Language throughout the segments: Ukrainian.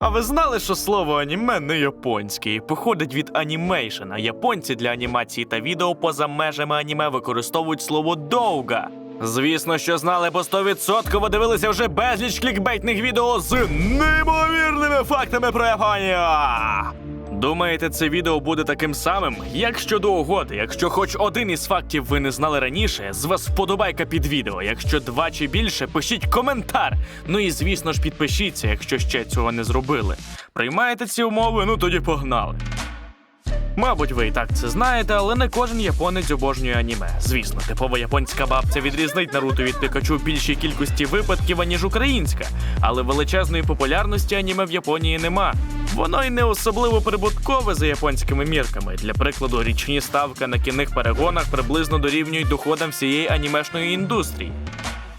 А ви знали, що слово аніме не японське і походить від анімейшн, а японці для анімації та відео поза межами аніме використовують слово довга. Звісно, що знали, бо 100% дивилися вже безліч клікбейтних відео з неймовірними фактами про Японію. Думаєте, це відео буде таким самим? Як щодо угоди, якщо хоч один із фактів ви не знали раніше, з вас вподобайка під відео. Якщо два чи більше, пишіть коментар. Ну і звісно ж підпишіться, якщо ще цього не зробили. Приймаєте ці умови? Ну тоді погнали. Мабуть, ви і так це знаєте, але не кожен японець обожнює аніме. Звісно, типова японська бабця відрізнить Наруто від Пікачу в більшій кількості випадків, аніж українська. Але величезної популярності аніме в Японії нема. Воно й не особливо прибуткове за японськими мірками. Для прикладу, річні ставки на кінних перегонах приблизно дорівнюють доходам всієї анімешної індустрії.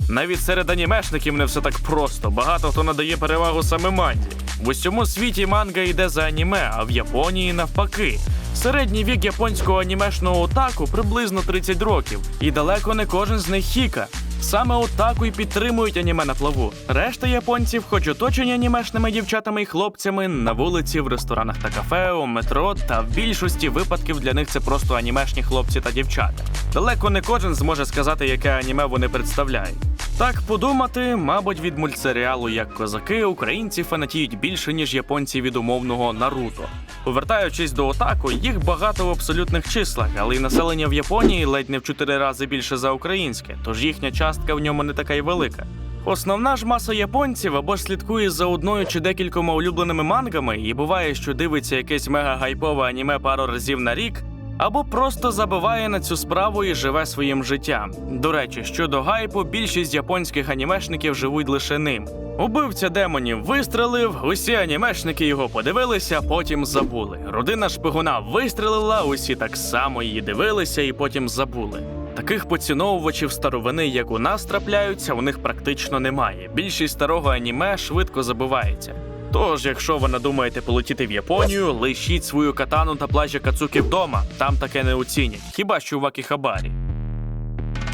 Навіть серед анімешників не все так просто. Багато хто надає перевагу саме манді. В усьому світі манга йде за аніме, а в Японії навпаки. Середній вік японського анімешного отаку приблизно 30 років, і далеко не кожен з них хіка. Саме отаку й підтримують аніме на плаву. Решта японців, хоч оточені анімешними дівчатами і хлопцями, на вулиці, в ресторанах та кафе, у метро, та в більшості випадків для них це просто анімешні хлопці та дівчата. Далеко не кожен зможе сказати, яке аніме вони представляють. Так подумати, мабуть, від мультсеріалу як козаки українці фанатіють більше, ніж японці від умовного Наруто. Повертаючись до отаку, їх багато в абсолютних числах, але й населення в Японії ледь не в чотири рази більше за українське, тож їхня частка в ньому не така й велика. Основна ж маса японців або ж слідкує за одною чи декількома улюбленими мангами, і буває, що дивиться якесь мега гайпове аніме пару разів на рік, або просто забиває на цю справу і живе своїм життям. До речі, щодо гайпу, більшість японських анімешників живуть лише ним. Убивця демонів вистрелив, усі анімешники його подивилися, потім забули. Родина шпигуна вистрелила, усі так само її дивилися і потім забули. Таких поціновувачів старовини, як у нас трапляються, у них практично немає. Більшість старого аніме швидко забувається. Тож, якщо ви надумаєте полетіти в Японію, лишіть свою катану та плащ Кацуки вдома, там таке не оцінять, хіба що в Акіхабарі.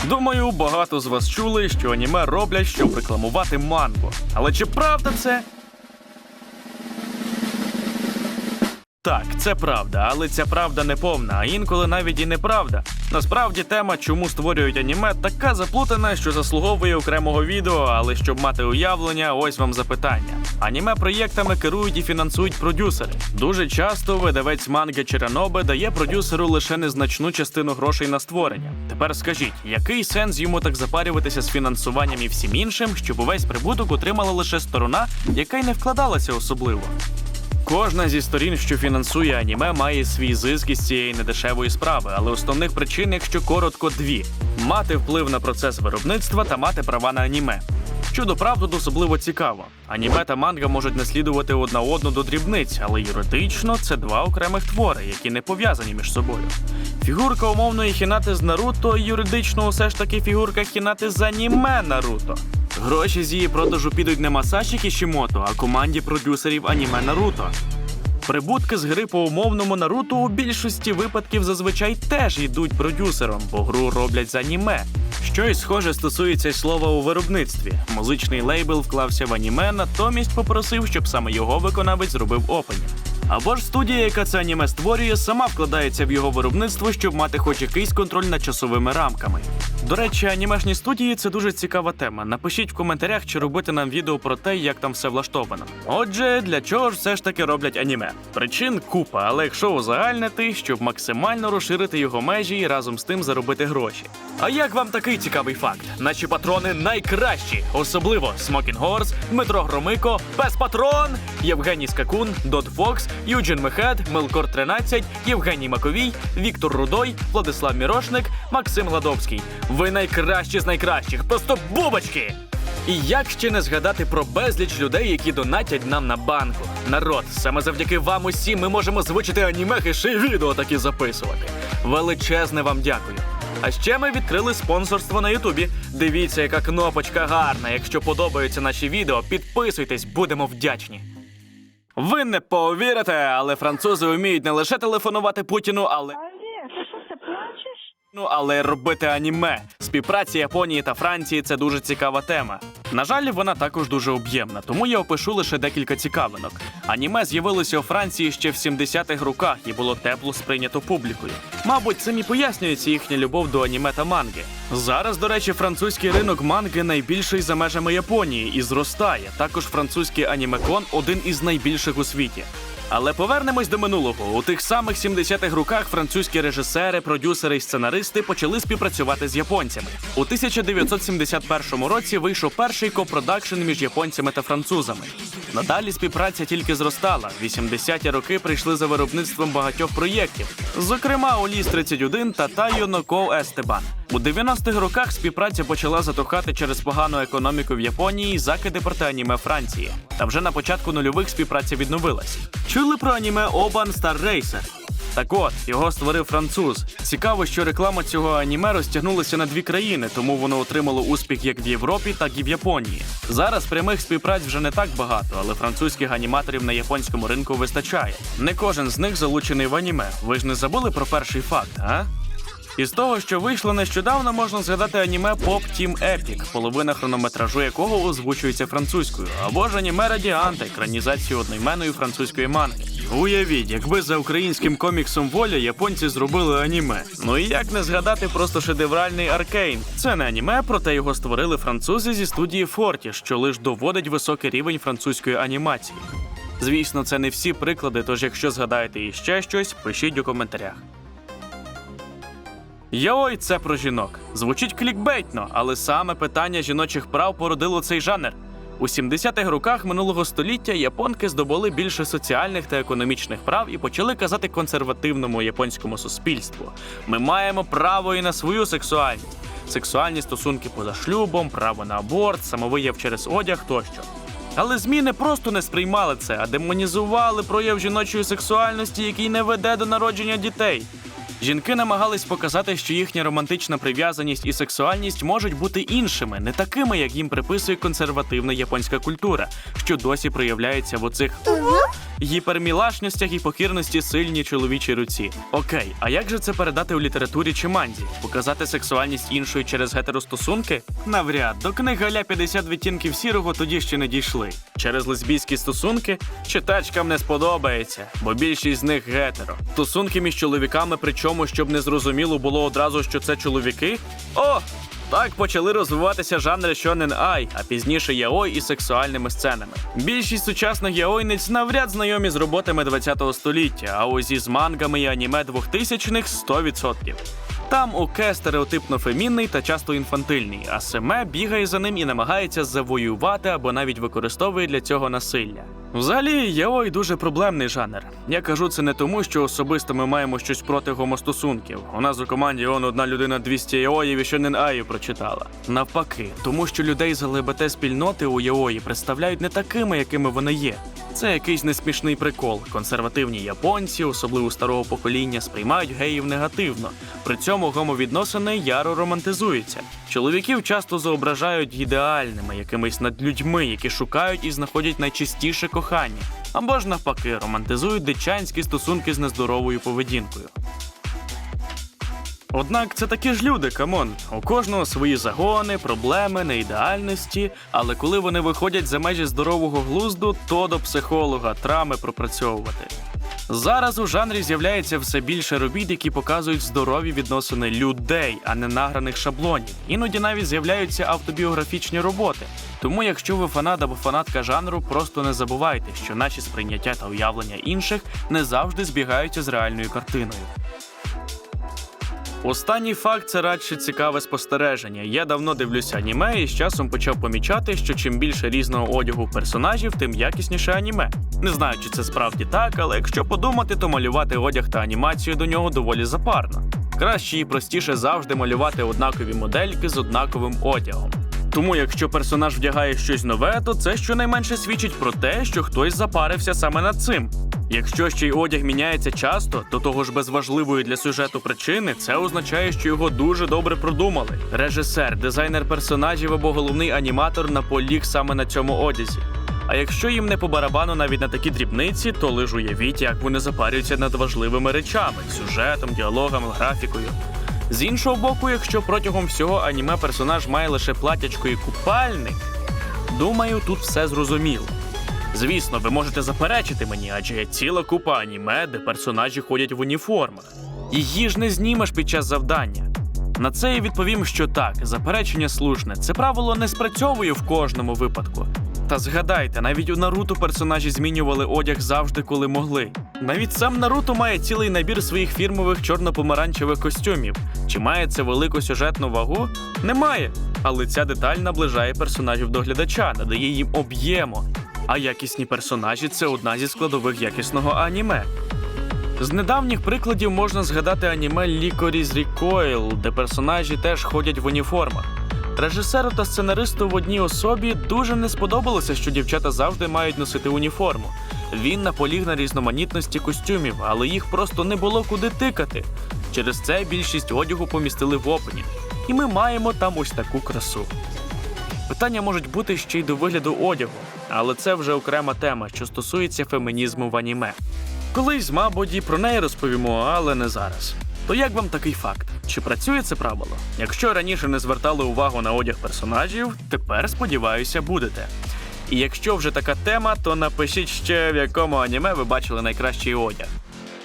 Думаю, багато з вас чули, що аніме роблять, щоб рекламувати манго. Але чи правда це? Так, це правда, але ця правда не повна, а інколи навіть і неправда. Насправді тема, чому створюють аніме, така заплутана, що заслуговує окремого відео, але щоб мати уявлення, ось вам запитання. Аніме проєктами керують і фінансують продюсери. Дуже часто видавець манги чи дає продюсеру лише незначну частину грошей на створення. Тепер скажіть, який сенс йому так запарюватися з фінансуванням і всім іншим, щоб увесь прибуток отримала лише сторона, яка й не вкладалася особливо. Кожна зі сторін, що фінансує аніме, має свій зиск із цієї недешевої справи, але основних причин, якщо коротко, дві: мати вплив на процес виробництва та мати права на аніме. Щодо прав, тут особливо цікаво. Аніме та манга можуть наслідувати одна одну до дрібниць, але юридично це два окремих твори, які не пов'язані між собою. Фігурка умовної хінати з Наруто, юридично усе ж таки фігурка хінати з аніме Наруто. Гроші з її продажу підуть не Масаші Кішімото, а команді продюсерів аніме Наруто. Прибутки з гри по умовному Наруто у більшості випадків зазвичай теж йдуть продюсерам, бо гру роблять з аніме. Щось схоже стосується слова у виробництві. Музичний лейбл вклався в аніме, натомість попросив, щоб саме його виконавець зробив опенінг. Або ж студія, яка це аніме створює, сама вкладається в його виробництво, щоб мати хоч якийсь контроль над часовими рамками. До речі, анімешні студії це дуже цікава тема. Напишіть в коментарях, чи робити нам відео про те, як там все влаштовано. Отже, для чого ж все ж таки роблять аніме? Причин купа, але якщо узагальнити, щоб максимально розширити його межі і разом з тим заробити гроші. А як вам такий цікавий факт? Наші патрони найкращі, особливо Смокінг Горс, Дмитро Громико, Пес Патрон, Євгеній Скакун, Дод Фокс, Юджин Мехед, Мелкор 13, Євгеній Маковій, Віктор Рудой, Владислав Мірошник, Максим Гладовський. Ви найкращі з найкращих, просто бубочки! І як ще не згадати про безліч людей, які донатять нам на банку. Народ, саме завдяки вам усім ми можемо звучити анімехи ще й відео такі записувати. Величезне вам дякую. А ще ми відкрили спонсорство на Ютубі. Дивіться, яка кнопочка гарна. Якщо подобаються наші відео, підписуйтесь, будемо вдячні. Ви не повірите, але французи вміють не лише телефонувати Путіну, але але робити аніме. Співпраця Японії та Франції це дуже цікава тема. На жаль, вона також дуже об'ємна, тому я опишу лише декілька цікавинок. Аніме з'явилося у Франції ще в 70-х роках і було тепло сприйнято публікою. Мабуть, цим і пояснюється їхня любов до аніме та манги. Зараз, до речі, французький ринок манги найбільший за межами Японії і зростає. Також французький анімекон один із найбільших у світі. Але повернемось до минулого. У тих самих 70-х роках французькі режисери, продюсери і сценаристи почали співпрацювати з японцями. У 1971 році вийшов перший копродакшн між японцями та французами. Надалі співпраця тільки зростала. 80-ті роки прийшли за виробництвом багатьох проєктів, зокрема Уліс 31 та Тайо Ноко Естебан. У 90-х роках співпраця почала затухати через погану економіку в Японії і закиди проти аніме Франції. Та вже на початку нульових співпраця відновилась. Чули про аніме Обан Star Racer? Так от, його створив француз. Цікаво, що реклама цього аніме розтягнулася на дві країни, тому воно отримало успіх як в Європі, так і в Японії. Зараз прямих співпраць вже не так багато, але французьких аніматорів на японському ринку вистачає. Не кожен з них залучений в аніме. Ви ж не забули про перший факт, а? Із того, що вийшло нещодавно, можна згадати аніме Pop Team Epic, половина хронометражу якого озвучується французькою, або ж аніме Радіанта, екранізацію одноіменної французької манги. Уявіть, якби за українським коміксом Воля японці зробили аніме. Ну і як не згадати просто шедевральний Аркейн. Це не аніме, проте його створили французи зі студії Форті, що лиш доводить високий рівень французької анімації. Звісно, це не всі приклади, тож якщо згадаєте іще щось, пишіть у коментарях. Йой, це про жінок. Звучить клікбейтно, але саме питання жіночих прав породило цей жанр. У 70-х роках минулого століття японки здобули більше соціальних та економічних прав і почали казати консервативному японському суспільству: ми маємо право і на свою сексуальність, сексуальні стосунки поза шлюбом, право на аборт, самовияв через одяг тощо. Але ЗМІ не просто не сприймали це, а демонізували прояв жіночої сексуальності, який не веде до народження дітей. Жінки намагались показати, що їхня романтична прив'язаність і сексуальність можуть бути іншими, не такими, як їм приписує консервативна японська культура, що досі проявляється в оцих гіпермілашностях і покірності сильній чоловічій руці. Окей, а як же це передати у літературі чи манзі? Показати сексуальність іншої через гетеростосунки? Навряд до книги Аля 50 відтінків сірого тоді ще не дійшли. Через лесбійські стосунки читачкам не сподобається, бо більшість з них гетеро. Стосунки між чоловіками, причому щоб не зрозуміло було одразу, що це чоловіки. О! Так почали розвиватися жанри шонен ай, а пізніше яой із сексуальними сценами. Більшість сучасних яойниць навряд знайомі з роботами ХХ століття, а ось із мангами і аніме 2000-х 100%. Там Уке стереотипно фемінний та часто інфантильний, а Семе бігає за ним і намагається завоювати або навіть використовує для цього насилля. Взагалі, яой дуже проблемний жанр. Я кажу це не тому, що особисто ми маємо щось проти гомостосунків. У нас у команді он одна людина 200 яоїв і ще не аю прочитала. Навпаки, тому що людей з ЛГБТ спільноти у яої представляють не такими, якими вони є. Це якийсь несмішний прикол. Консервативні японці, особливо старого покоління, сприймають геїв негативно. При цьому гомовідносини яро романтизуються. Чоловіків часто зображають ідеальними, якимись над людьми, які шукають і знаходять найчистіше кохання. Або ж навпаки, романтизують дичанські стосунки з нездоровою поведінкою. Однак це такі ж люди, камон. У кожного свої загони, проблеми, неідеальності. Але коли вони виходять за межі здорового глузду, то до психолога трами пропрацьовувати. Зараз у жанрі з'являється все більше робіт, які показують здорові відносини людей, а не награних шаблонів. Іноді навіть з'являються автобіографічні роботи. Тому, якщо ви фанат або фанатка жанру, просто не забувайте, що наші сприйняття та уявлення інших не завжди збігаються з реальною картиною. Останній факт це радше цікаве спостереження. Я давно дивлюся аніме і з часом почав помічати, що чим більше різного одягу персонажів, тим якісніше аніме. Не знаю, чи це справді так, але якщо подумати, то малювати одяг та анімацію до нього доволі запарно. Краще і простіше завжди малювати однакові модельки з однаковим одягом. Тому, якщо персонаж вдягає щось нове, то це щонайменше свідчить про те, що хтось запарився саме над цим. Якщо ще й одяг міняється часто, то того ж без важливої для сюжету причини це означає, що його дуже добре продумали. Режисер, дизайнер персонажів або головний аніматор наполіг саме на цьому одязі. А якщо їм не по барабану навіть на такі дрібниці, то лиш уявіть, як вони запарюються над важливими речами сюжетом, діалогами, графікою. З іншого боку, якщо протягом всього аніме персонаж має лише платячко і купальник, думаю, тут все зрозуміло. Звісно, ви можете заперечити мені, адже є ціла купа аніме, де персонажі ходять в уніформах. Її ж не знімеш під час завдання. На це я відповім, що так, заперечення слушне. Це правило не спрацьовує в кожному випадку. Та згадайте, навіть у Наруто персонажі змінювали одяг завжди, коли могли. Навіть сам Наруто має цілий набір своїх фірмових чорно-помаранчевих костюмів. Чи має це велику сюжетну вагу? Немає. Але ця деталь наближає персонажів до глядача, надає їм об'єму. А якісні персонажі це одна зі складових якісного аніме. З недавніх прикладів можна згадати аніме Лікоріз Рікойл, де персонажі теж ходять в уніформах. Режисеру та сценаристу в одній особі дуже не сподобалося, що дівчата завжди мають носити уніформу. Він наполіг на різноманітності костюмів, але їх просто не було куди тикати. Через це більшість одягу помістили в опенінг. І ми маємо там ось таку красу. Питання можуть бути ще й до вигляду одягу, але це вже окрема тема, що стосується фемінізму в аніме. Колись, мабуть, і про неї розповімо, але не зараз. То як вам такий факт? Чи працює це правило? Якщо раніше не звертали увагу на одяг персонажів, тепер сподіваюся, будете. І якщо вже така тема, то напишіть ще в якому аніме ви бачили найкращий одяг.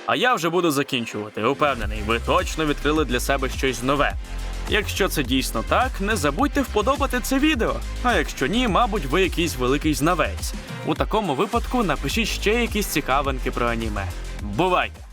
А я вже буду закінчувати. Упевнений, ви точно відкрили для себе щось нове. Якщо це дійсно так, не забудьте вподобати це відео. А якщо ні, мабуть, ви якийсь великий знавець. У такому випадку напишіть ще якісь цікавинки про аніме. Бувайте!